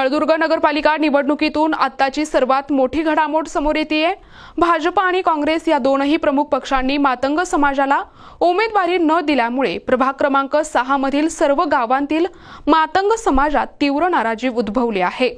नळदुर्ग नगरपालिका निवडणुकीतून आत्ताची सर्वात मोठी घडामोड समोर येते भाजप आणि काँग्रेस या दोनही प्रमुख पक्षांनी मातंग समाजाला उमेदवारी न दिल्यामुळे प्रभाग क्रमांक सहा मधील सर्व गावांतील मातंग समाजात तीव्र नाराजी उद्भवली आहे.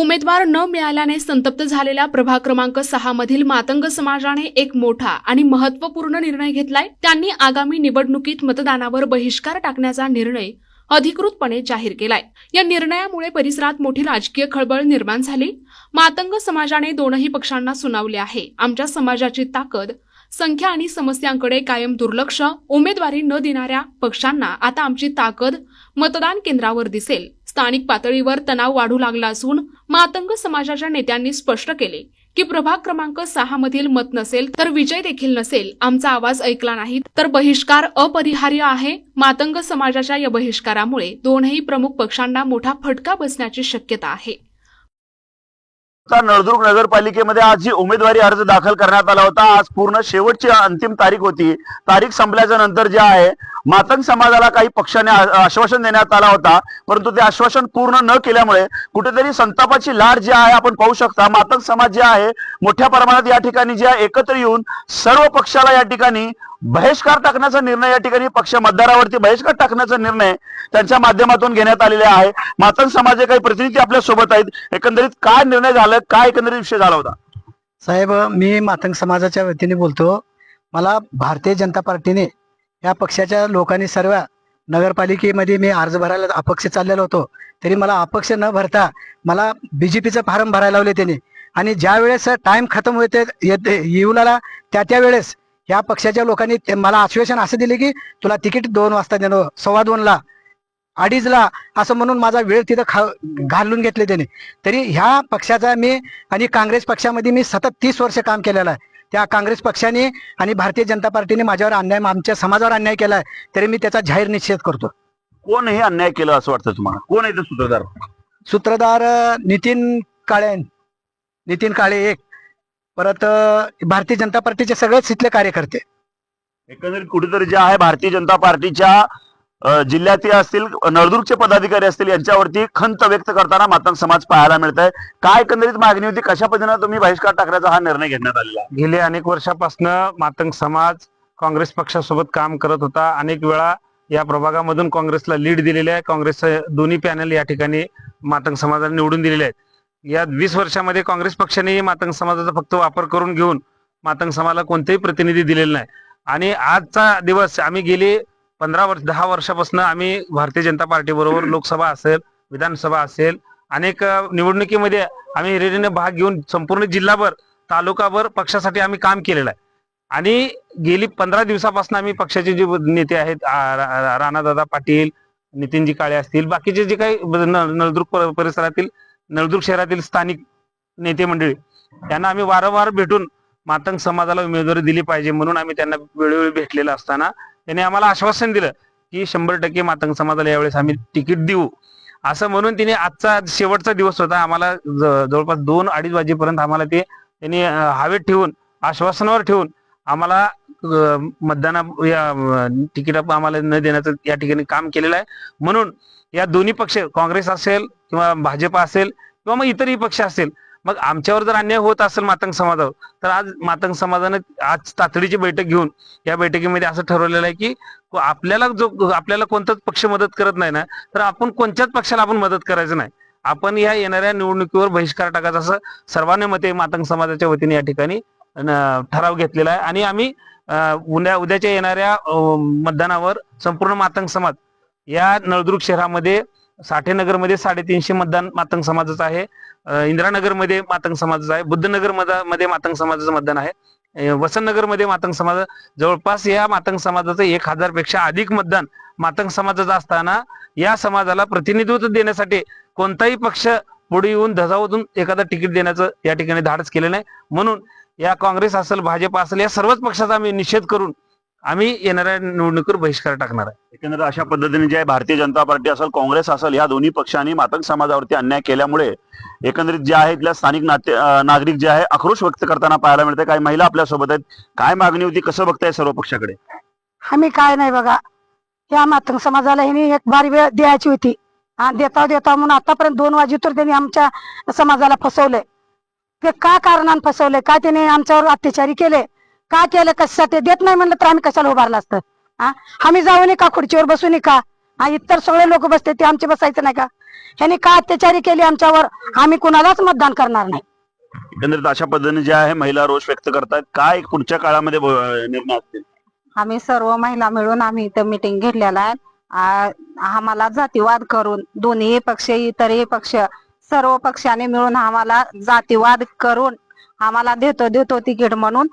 उमेदवार न मिळाल्याने संतप्त झालेल्या प्रभाग क्रमांक सहा मधील मातंग समाजाने एक मोठा आणि महत्त्वपूर्ण निर्णय घेतलाय. त्यांनी आगामी निवडणुकीत मतदानावर बहिष्कार टाकण्याचा निर्णय अधिकृतपणे जाहीर केलाय. या निर्णयामुळे परिसरात मोठी राजकीय खळबळ निर्माण झाली. मातंग समाजाने दोनही पक्षांना सुनावले आहे. आमच्या समाजाची ताकद संख्या आणि समस्यांकडे कायम दुर्लक्ष. उमेदवारी न देणाऱ्या पक्षांना आता आमची ताकद मतदान केंद्रावर दिसेल. स्थानिक पातळीवर तणाव वाढू लागला असून मातंग समाजाच्या नेत्यांनी स्पष्ट केले की प्रभाग क्रमांक सहा मधील मत नसेल तर विजय देखील नसेल आमचा आवाज ऐकला नाही तर बहिष्कार अपरिहार्य आहे. मातंग समाजाच्या या बहिष्कारामुळे दोनही प्रमुख पक्षांना मोठा फटका बसण्याची शक्यता आहे. नळदुर्ग नगरपालिकेमध्ये आज जी उमेदवारी अर्ज दाखल करण्यात आला होता. आज पूर्ण शेवटची अंतिम तारीख होती. तारीख संपल्याच्या नंतर जे आहे मातंग समाजाला काही पक्षाने आश्वासन देण्यात आला होता परंतु ते आश्वासन पूर्ण न केल्यामुळे कुठेतरी संतापाची लाट जी आहे आपण पाहू शकता. मातंग समाज जे आहे मोठ्या प्रमाणात या ठिकाणी जे आहे एकत्र येऊन सर्व पक्षाला या ठिकाणी बहिष्कार टाकण्याचा निर्णय या ठिकाणी पक्ष मतदारावरती बहिष्कार टाकण्याचा निर्णय त्यांच्या माध्यमातून घेण्यात आलेले आहे. मातंग समाजाचे काही प्रतिनिधी आपल्यासोबत आहेत. एकंदरीत काय निर्णय झाला काय एकंदरीत विषय झाला होता? साहेब मी मातंग समाजाच्या वतीने बोलतो. मला भारतीय जनता पार्टीने या पक्षाच्या लोकांनी सर्व नगरपालिकेमध्ये मी अर्ज भरायला अपक्ष चाललेलो होतो. तरी मला अपक्ष न भरता मला बी जे पीचं फॉर्म भरायला लावले त्यांनी. आणि ज्या वेळेस टाईम खतम होते येते येऊ लागला त्या त्या वेळेस या पक्षाच्या लोकांनी ते- मला आश्वासन असं दिले की तुला तिकीट दोन वाजता देणं सव्वा दोनला अडीचला असं म्हणून माझा वेळ तिथं खा घालून घेतले त्याने. तरी ह्या पक्षाचा मी आणि काँग्रेस पक्षामध्ये मी सतत तीस वर्ष काम केलेलं आहे. त्या काँग्रेस पक्षाने आणि भारतीय जनता पार्टीने माझ्यावर अन्याय आमच्या समाजावर अन्याय केलाय तरी मी त्याचा जाहीर निषेध करतो. कोण हे अन्याय केलं असं वाटतं तुम्हाला? कोण आहे ते सूत्रधार? सूत्रधार नितीन काळे. नितीन काळे एक. परत भारतीय जनता पार्टीचे सगळेच इथले कार्यकर्ते. एकंदरीत कुठेतरी जे आहे भारतीय जनता पार्टीच्या जिल्ह्यातील असतील नळदुर्गचे पदाधिकारी असतील यांच्यावरती खंत व्यक्त करताना मातंग समाज पाहायला मिळत आहे काय एकंदरीत मागणी होती? कशा पद्धतीने तुम्ही बहिष्कार टाकण्याचा हा निर्णय घेण्यात आलेला गेले अनेक वर्षापासून मातंग समाज काँग्रेस पक्षासोबत काम करत होता. अनेक वेळा या प्रभागामधून काँग्रेसला लीड दिलेले आहे. काँग्रेस दोन्ही पॅनल या ठिकाणी मातंग समाजाला निवडून दिलेले आहेत. या वीस वर्षामध्ये काँग्रेस पक्षाने मातंग समाजाचा फक्त वापर करून घेऊन मातंग समाजाला कोणतेही प्रतिनिधी दिलेले नाही. आणि आजचा दिवस आम्ही गेले पंधरा वर्ष दहा वर्षापासून आम्ही भारतीय जनता पार्टी बरोबर लोकसभा असेल विधानसभा असेल अनेक निवडणुकीमध्ये आम्ही रेडीने भाग घेऊन संपूर्ण जिल्हाभर तालुकाभर पक्षासाठी आम्ही काम केलेलं आहे. आणि गेली पंधरा दिवसापासून आम्ही पक्षाचे जे नेते आहेत राणादादा पाटील नितीनजी काळे असतील बाकीचे जे काही नळदुर्ग पर- परिसरातील नळदुर्ग शहरातील स्थानिक नेते मंडळी त्यांना आम्ही वारंवार भेटून मातंग समाजाला उमेदवारी दिली पाहिजे म्हणून आम्ही त्यांना वेळोवेळी भेटलेलं असताना त्याने आम्हाला आश्वासन दिलं की शंभर टक्के मातंग समाजाला यावेळेस आम्ही तिकीट देऊ. असं म्हणून तिने आजचा शेवटचा दिवस होता. आम्हाला ज- जवळपास दोन अडीच वाजेपर्यंत आम्हाला ते त्यांनी हवेत ठेवून आश्वासनावर ठेवून आम्हाला मतदाना या तिकीट आम्हाला न देण्याचं या ठिकाणी काम केलेलं आहे. म्हणून या दोन्ही पक्ष काँग्रेस असेल किंवा भाजप असेल किंवा मग इतरही पक्ष असेल मग आमच्यावर जर अन्याय होत असेल मातंग समाजावर तर आज मातंग समाजाने आज तातडीची बैठक घेऊन या बैठकीमध्ये असं ठरवलेलं आहे की आपल्याला जो आपल्याला कोणताच पक्ष मदत करत नाही ना तर आपण कोणत्याच पक्षाला आपण मदत करायचं नाही. आपण या येणाऱ्या निवडणुकीवर बहिष्कार टाकायचा असं सर्वांनी मते मातंग समाजाच्या वतीने या ठिकाणी ठराव घेतलेला आहे. आणि आम्ही उद्या उद्याच्या येणाऱ्या मतदानावर संपूर्ण मातंग समाज या नळदुर्ग शहरामध्ये साठेनगरमध्ये साडेतीनशे मतदान मातंग समाजाचं आहे. अं, इंदिरानगरमध्ये मातंग समाजाचं आहे. बुद्धनगरमध्ये मातंग समाजाचं मतदान आहे. अं, वसंतनगरमध्ये मातंग समाज जवळपास या मातंग समाजाचं एक हजारपेक्षा अधिक मतदान मातंग समाजाचं असताना या समाजाला प्रतिनिधित्व देण्यासाठी कोणताही पक्ष पुढे येऊन धजावतून एखादा तिकीट देण्याचं या ठिकाणी धाडस केलं नाही म्हणून या काँग्रेस असेल भाजप असेल या सर्वच पक्षाचा आम्ही निषेध करून आम्ही येणाऱ्या निवडणुकीवर बहिष्कार टाकणार आहे. एकंदरीत अशा पद्धतीने जे आहे भारतीय जनता पार्टी असेल काँग्रेस असेल या दोन्ही पक्षांनी मातंग समाजावरती अन्याय केल्यामुळे एकंदरीत जे आहे इथल्या स्थानिक नाते नागरिक जे आहे आक्रोश व्यक्त करताना पाहायला मिळते काही महिला आपल्यासोबत आहेत. काय मागणी होती? कसं बघताय सर्व पक्षाकडे? आम्ही काय नाही बघा. या मातंग समाजाला ह्यांनी एक बारी वेळ द्यायची होती. हा देता देता म्हणून आतापर्यंत दोन वाजेतर त्यांनी आमच्या समाजाला फसवलंय. ते का कारणानं फसवलंय? का त्याने आमच्यावर अत्याचारी केले? का केलं? कशासाठी? देत नाही म्हणलं तर आम्ही कशाला उभारलं असतं? हा आम्ही जाऊ नये का खुर्चीवर बसू नये का हा इतर सगळे लोक बसते ते आमचे बसायचं नाही का? ह्यांनी का अत्याचारी केली आमच्यावर? आम्ही कुणालाच मतदान करणार नाही. एकंदरीत अशा पद्धतीने जे आहे महिला रोष व्यक्त करतायत काय पुढच्या काळामध्ये निर्णय असतील? आम्ही सर्व महिला मिळून आम्ही इथं मिटिंग घेतलेला आहे. आ- आम्हाला जातीवाद करून दोन्ही पक्ष इतरही पक्ष सर्व पक्षाने मिळून आम्हाला जातीवाद करून आम्हाला देतो देतो तिकीट म्हणून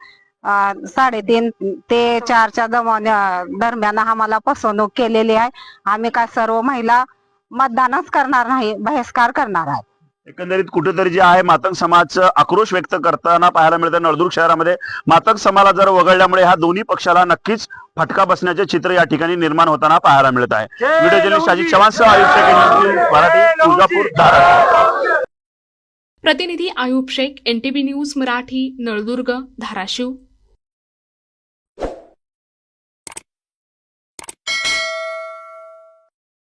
साडेतीन ते चारच्या दरम्यान दरम्यान आम्हाला फसवणूक केलेली आहे. आम्ही काय सर्व महिला मतदानच करणार नाही बहिष्कार करणार आहे. एकंदरीत कुठेतरी जे आहे मातंग समाज आक्रोश व्यक्त करताना पाहायला मिळतं. नळदुर्ग शहरामध्ये मातंग समाज जर वगळल्यामुळे ह्या दोन्ही पक्षाला नक्कीच फटका बसण्याचे चित्र या ठिकाणी निर्माण होताना पाहायला मिळत आहे. व्हिडिओ जर्नलिस्ट अजित चव्हाण सह मराठी तुळजापूर धाराशिव. प्रतिनिधी आयुब शेख एनटीबी न्यूज मराठी नळदुर्ग धाराशिव.